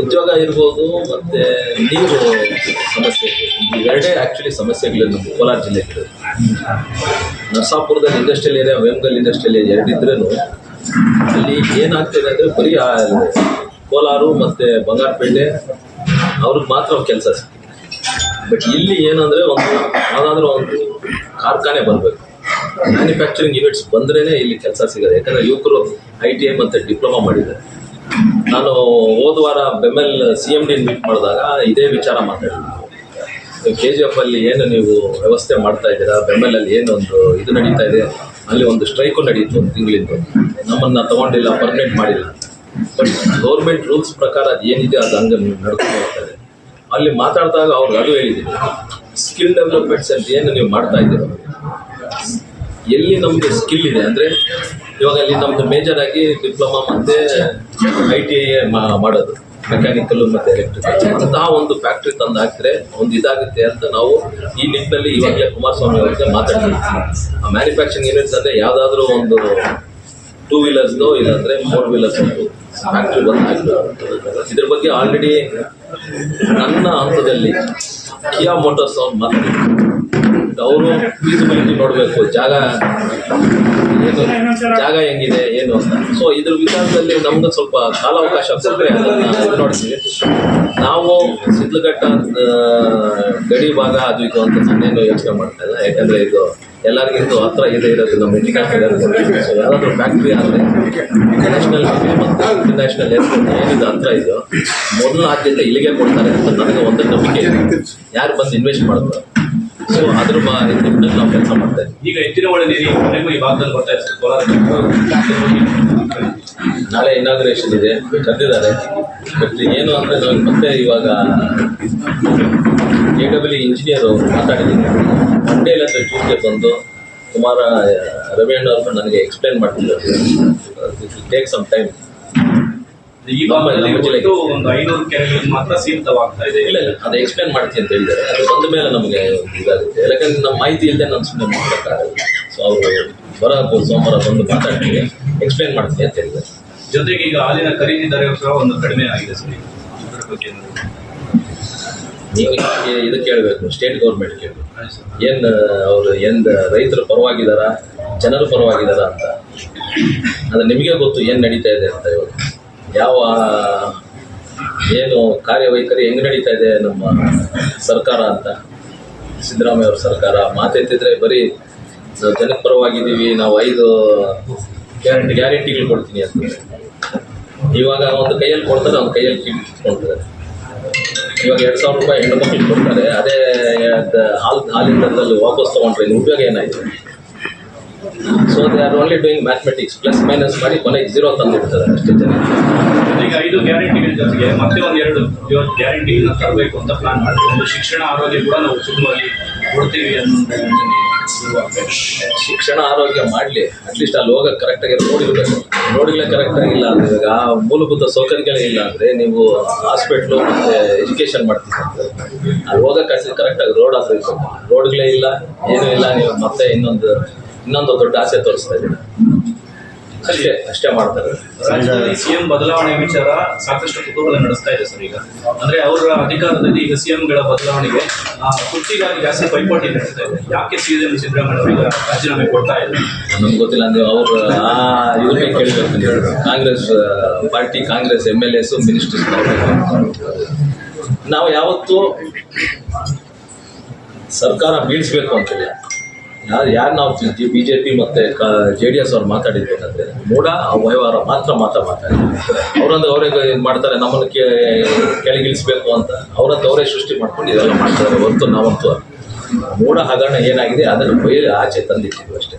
ಉದ್ಯೋಗ ಇರ್ಬೋದು ಮತ್ತೆ ನೀರು ಸಮಸ್ಯೆ ಇವೆರಡೇ ಆ್ಯಕ್ಚುಲಿ ಸಮಸ್ಯೆಗಳು ನಮ್ಮ ಕೋಲಾರ ಜಿಲ್ಲೆಗೆ ನರಸಾಪುರದಲ್ಲಿ industrial area Vemagal industrial area ಎರಡಿದ್ರೂ ಅಲ್ಲಿ ಏನಾಗ್ತಿದೆ ಅಂದರೆ ಬರೀ ಕೋಲಾರು ಮತ್ತು ಬಂಗಾರಪೇಟೆ ಅವ್ರಿಗೆ ಮಾತ್ರ ಕೆಲಸ ಸಿಗುತ್ತೆ ಬಟ್ ಇಲ್ಲಿ ಏನಂದರೆ ಒಂದು, ಯಾವುದಾದ್ರೂ ಒಂದು ಕಾರ್ಖಾನೆ ಬರಬೇಕು. ಮ್ಯಾನುಫ್ಯಾಕ್ಚರಿಂಗ್ ಯೂನಿಟ್ಸ್ ಬಂದ್ರೇ ಇಲ್ಲಿ ಕೆಲಸ ಸಿಗೋದು ಯಾಕಂದರೆ ಯುವಕರು ಐ ಟಿ ಐ ಮತ್ತು ಡಿಪ್ಲೊಮಾ ಮಾಡಿದ್ದಾರೆ. ನಾನು ಹೋದ ವಾರ BEML C M D meet ಮಾಡಿದಾಗ ಇದೇ ವಿಚಾರ ಮಾತಾಡಿದ್ವಿ ಕೆ ಜಿ ಎಫ್ ಅಲ್ಲಿ ಏನು ನೀವು ವ್ಯವಸ್ಥೆ ಮಾಡ್ತಾ ಇದ್ದೀರಾ? ಬೆಮ್ಮೆಲಲ್ಲಿ ಏನು ಒಂದು ಇದು ನಡೀತಾ ಇದೆ? ಅಲ್ಲಿ ಒಂದು ಸ್ಟ್ರೈಕು ನಡೀತು ಒಂದು ತಿಂಗಳಿಂದ. ನಮ್ಮನ್ನು ತಗೊಂಡಿಲ್ಲ ಪರ್ಮಿಟ್ ಮಾಡಿಲ್ಲ. ಬಟ್ ಗೌರ್ಮೆಂಟ್ ರೂಲ್ಸ್ ಪ್ರಕಾರ ಅದು ಏನಿದೆ ಅದು ಹಂಗೆ ನಡ್ಕೊಂಡು ಹೋಗ್ತಾ ಇದೆ. ಅಲ್ಲಿ ಮಾತಾಡಿದಾಗ ಅವ್ರಿಗೆ ಅದು ಹೇಳಿದ್ದೀನಿ ಸ್ಕಿಲ್ ಡೆವಲಪ್ಮೆಂಟ್ಸ್ ಅಂತ ಏನು ನೀವು ಮಾಡ್ತಾ ಇದ್ದೀರೋ? ಎಲ್ಲಿ ನಮಗೆ ಸ್ಕಿಲ್ ಇದೆ ಅಂದರೆ, ಇವಾಗ ಅಲ್ಲಿ ನಮ್ಮದು ಮೇಜರ್ ಆಗಿ ಡಿಪ್ಲೊಮಾ ಮತ್ತು ಐ ಟಿ ಐ ಮಾಡೋದು. ಮೆಕ್ಯಾನಿಕಲ್ ಮತ್ತು ಎಲೆಕ್ಟ್ರಿಕಲ್ ಅಂತ ಒಂದು ಫ್ಯಾಕ್ಟ್ರಿ ತಂದು ಹಾಕಿದ್ರೆ ಒಂದು ಇದಾಗುತ್ತೆ ಅಂತ ನಾವು ಈ ನಿಟ್ಟಿನಲ್ಲಿ ಇವಾಗ ಕುಮಾರಸ್ವಾಮಿ ಅವರಿಗೆ ಮಾತಾಡ್ತೀವಿ. ಆ ಮ್ಯಾನುಫ್ಯಾಕ್ಚರಿಂಗ್ ಯೂನಿಟ್ಸ್ ಅಂದರೆ ಯಾವುದಾದ್ರೂ ಒಂದು ಟೂ ವೀಲರ್ಸ್ದು ಇಲ್ಲಾಂದರೆ ಫೋರ್ ವೀಲರ್ಸ್ ಫ್ಯಾಕ್ಟ್ರಿ ಬಂದು ಇದ್ರ ಬಗ್ಗೆ ಆಲ್ರೆಡಿ ನನ್ನ ಹಂತದಲ್ಲಿ ಕಿಯಾ ಮೋಟರ್ಸ್ ಅವ್ರು ಮಾತಾಡಿದ್ರು. ಅವರು ಫೀಸಿಬಿಲಿಟಿ ನೋಡಬೇಕು. ಜಾಗ ಏನು, ಜಾಗ ಹೆಂಗಿದೆ, ಏನು ಅಂತ. ಸೊ ಇದ್ರ ವಿಚಾರದಲ್ಲಿ ನಮ್ಗೆ ಸ್ವಲ್ಪ ಕಾಲಾವಕಾಶ ಅದನ್ನ ನೋಡ್ತೀವಿ. ನಾವು ಸಿದ್ಲಘಟ್ಟ ಗಡಿ ಭಾಗ ಅದು ಇದು ಅಂತ ನಾನೇನು ಯೋಚನೆ ಮಾಡ್ತಾ ಇಲ್ಲ. ಯಾಕಂದ್ರೆ ಇದು ಎಲ್ಲರಿಗಿಂತ ಹತ್ರ ಇದೆ ಇರೋದು ನಮ್ಮ ಇಂಡಿಕೇಟರ್ ಸೊ ಯಾರಾದರೂ ಫ್ಯಾಕ್ಟ್ರಿ ಆದರೆ ನ್ಯಾಷನಲ್ ಮತ್ತು ಇಂಟರ್ನ್ಯಾಷನಲ್ ಏರ್ಪೋರ್ಟ್ ಏನಿದೆ ಹತ್ರ ಇದೆಯೋ ಮೊದಲ ಆದ್ಯತೆ ಇಲ್ಲಿಗೆ ಕೊಡ್ತಾರೆ ಅಂತ ನನಗೆ ಒಂದು ನಂಬಿಕೆ ಇದೆ. ಯಾರು ಬಂದು ಇನ್ವೆಸ್ಟ್ ಮಾಡ್ತಾರೆ? ಸೊ ಅದ್ರ ಬಗ್ಗೆ ನಾವು ಕೆಲಸ ಮಾಡ್ತಾ ಇದ್ದೀವಿ ಈಗ ಹೆಚ್ಚಿನ ಒಳ್ಳೆ ನೀರು ಕೊನೆಗೂ ಈ ಭಾಗದಲ್ಲಿ ಬರ್ತಾ ಇರ್ತದೆ ಕೋಲಾರ ನಾಳೆ ಇನಾಗ್ರೇಷನ್ ಇದೆ ಕರೆದಿದ್ದಾರೆ. ಬಟ್ ಏನು ಅಂದರೆ ನಾವು ಮತ್ತೆ ಇವಾಗ ಎ ಡಬ್ಲ್ಯೂ ಇಂಜಿನಿಯರ್ ಮಾತಾಡಿದ್ದೀನಿ. ಮಂಡೇಲಿ ಇಲ್ಲಂದ್ರೆ ಟ್ಯೂಸ್ಡೇ ಬಂದು ಕುಮಾರ ಅಂಡ್ ಅವರು ನನಗೆ ಎಕ್ಸ್ಪ್ಲೈನ್ ಮಾಡ್ತಿದ್ದಾರೆ. ಟೇಕ್ ಸಮ್ ಟೈಮ್ ಈ ಭಾಗದಲ್ಲಿ ನಮ್ಮ ಜಿಲ್ಲೆಗೆ. ಒಂದು ಐನೂರು ಕೆರೆಗಳಿಗೆ ಮಾತ್ರ ಸೀಮಿತವಾಗ್ತಾ ಇದೆ. ಇಲ್ಲ ಇಲ್ಲ ಅದು ಎಕ್ಸ್ಪ್ಲೇನ್ ಮಾಡ್ತೀನಿ ಅಂತ ಹೇಳಿದ್ದಾರೆ. ಅದು ಬಂದ ಮೇಲೆ ನಮಗೆ ಇದಾಗುತ್ತೆ. ಯಾಕಂದ್ರೆ ನಮ್ಮ ಮಾಹಿತಿ ಇಲ್ಲದೆ ನಾನು ಸುಮ್ಮನೆ ಮಾಡೋಕ್ಕಾಗಲ್ಲ ಸೊ ಅವರು ಬರಬಹುದು ಸೋಮವಾರ ಬಂದು ಮಾತಾಡ್ತೀವಿ ಎಕ್ಸ್ಪ್ಲೇನ್ ಮಾಡ್ತೀನಿ ಅಂತ ಹೇಳಿದ್ದಾರೆ. ಜೊತೆಗೆ ಈಗ ಹಾಲಿನ ಖರೀದಿ ದರ ಸಹ ಒಂದು ಕಡಿಮೆ ಆಗಿದೆ ಸರ್. ಅದರ ಬಗ್ಗೆ? ನೀವು ಇದು ಕೇಳಬೇಕು ಸ್ಟೇಟ್ ಗೌರ್ಮೆಂಟ್ ಕೇಳಬೇಕು. ಏನು ಅವರು ಏನು ರೈತರ ಪರವಾಗಿದಾರಾ? ಜನರ ಪರವಾಗಿದ್ದಾರ ಅಂತ. ಅದು ನಿಮಗೆ ಗೊತ್ತು ಏನು ನಡೀತಾ ಇದೆ ಅಂತ ಇವಾಗ. ಯಾವ ಏನು ಕಾರ್ಯವೈಖರಿ ಹೆಂಗೆ ನಡೀತಾ ಇದೆ ನಮ್ಮ ಸರ್ಕಾರ ಅಂತ? ಸಿದ್ದರಾಮಯ್ಯ ಅವ್ರ ಸರ್ಕಾರ ಮಾತೆತ್ತಿದ್ರೆ ಬರೀ ಜನಕ್ಕೆ ಪರವಾಗಿದ್ದೀವಿ, ನಾವು ಐದು ಗ್ಯಾರಂಟಿ, ಗ್ಯಾರಂಟಿಗಳು ಕೊಡ್ತೀನಿ ಅಂತ. ಇವಾಗ ಒಂದು ಕೈಯಲ್ಲಿ ಕೊಡ್ತಾರೆ, ಒಂದು ಕೈಯಲ್ಲಿ ಕಿಟ್ಕೊಳ್ತಾರೆ ಇವಾಗ ಎರಡು ಸಾವಿರ ರೂಪಾಯಿ ಹೆಣ್ಣು ಮಕ್ಕಳು ಕೊಡ್ತಾರೆ, ಅದೇ ಹಾಲು, ಹಾಲಿನ ವಾಪಸ್ ತೊಗೊಂಡ್ರೆ ಇನ್ನು ಉಪಯೋಗ ಏನಾಯಿತು? So they are only doing mathematics plus minus ಮಾಡಿ ಕೊನೆಗೆ ಜೀರೋ ತಂದಿಡ್ತಾರೆ ಅಷ್ಟೇ ಜನ. ಈಗ ಐದು ಗ್ಯಾರಂಟಿಗಳ ಜೊತೆಗೆ ಮತ್ತೆ ಒಂದು ಎರಡು ಗ್ಯಾರಂಟಿಗಳನ್ನ ತರಬೇಕು ಅಂತ ಪ್ಲಾನ್ ಮಾಡ್ತೀವಿ ಒಂದು ಶಿಕ್ಷಣ ಆರೋಗ್ಯ ಕೂಡ ನಾವು ಸುಲಭವಾಗಿ ಕೊಡ್ತೀವಿ ಅನ್ನೋ. ಶಿಕ್ಷಣ ಆರೋಗ್ಯ ಮಾಡಲಿ. ಅಟ್ಲೀಸ್ಟ್ ಅಲ್ಲಿ ಹೋಗಕ್ಕೆ ಕರೆಕ್ಟಾಗಿ ರೋಡ್ ಇರಬೇಕು ರೋಡ್ಗಳೇ ಕರೆಕ್ಟಾಗಿ ಇಲ್ಲ ಅಂದ್ರೆ ಇವಾಗ ಆ ಮೂಲಭೂತ ಸೌಕರ್ಯಗಳೇ ಇಲ್ಲ ಅಂದರೆ ನೀವು ಹಾಸ್ಪಿಟ್ಲು ಮತ್ತು ಎಜುಕೇಷನ್ ಮಾಡ್ತೀವಿ ಅಲ್ಲಿ ಹೋಗಕ್ಕೆ ಕರೆಕ್ಟಾಗಿ ರೋಡ್ ಆದ್ರೆ ರೋಡ್ಗಳೇ ಇಲ್ಲ ಏನೂ ಇಲ್ಲ ನೀವು ಮತ್ತೆ ಇನ್ನೊಂದು ಇನ್ನೊಂದು ದೊಡ್ಡ ಆಸೆ ತೋರಿಸ್ತಾ ಇದ್ದೀನಿ ಅಷ್ಟೇ ಅಷ್ಟೇ ಮಾಡ್ತಾರೆ. ರಾಜ್ಯದಲ್ಲಿ ಸಿಎಂ ಬದಲಾವಣೆ ವಿಚಾರ ಸಾಕಷ್ಟು ಕುತೂಹಲ ನಡೆಸ್ತಾ ಇದೆ ಸರ್ ಈಗ. ಅಂದ್ರೆ ಅವರ ಅಧಿಕಾರದಲ್ಲಿ ಈಗ ಸಿಎಂಗಳ ಬದಲಾವಣೆಗೆ ಆ, ಕುರ್ಚಿಗಾಗಿ ಜಾಸ್ತಿ ಪೈಪೋಟಿ ನಡೆಸ್ತಾ ಇದೆ. ಯಾಕೆ ಸಿಎಂ ಸಿದ್ದರಾಮಯ್ಯ ಈಗ ರಾಜೀನಾಮೆ ಕೊಡ್ತಾ ಇದೆ ನಮ್ಗೆ ಗೊತ್ತಿಲ್ಲ ಅಂದ್ರೆ ಅವರು ಆ ಇದಕ್ಕೆ ಕೇಳಬೇಕು Congress party Congress M L S ministers ನಾವು ಯಾವತ್ತೂ ಸರ್ಕಾರ ಬೀಳಿಸ್ಬೇಕು ಅಂತಿಲ್ಲ ಯಾರು ಯಾರು ನಾವು ಬಿ ಜೆ ಪಿ ಮತ್ತು ಜೆ ಡಿ ಎಸ್ ಅವ್ರು ಮಾತಾಡಿದ್ದೇನೆಂದರೆ ಮೂಢ, ಅವ್ಯವಹಾರ ಮಾತ್ರ ಮಾತ್ರ ಮಾತಾಡಿ. ಅವರಂದ್ರೆ ಅವರೇ ಏನು ಮಾಡ್ತಾರೆ, ನಮ್ಮನ್ನು ಕೆ ಕೆಳಗಿಳಿಸ್ಬೇಕು ಅಂತ. ಅವರಂತ ಅವರೇ ಸೃಷ್ಟಿ ಮಾಡ್ಕೊಂಡು ಇದೆಲ್ಲ ಮಾಡ್ತಾರೆ ಹೊರತು ನಾವಂತೂ. ಮೂಢ ಹಗರಣ ಏನಾಗಿದೆ ಅದನ್ನು ಬಯಲು ಆಚೆ ತಂದಿಟ್ಟಿದ್ವಿ ಅಷ್ಟೇ.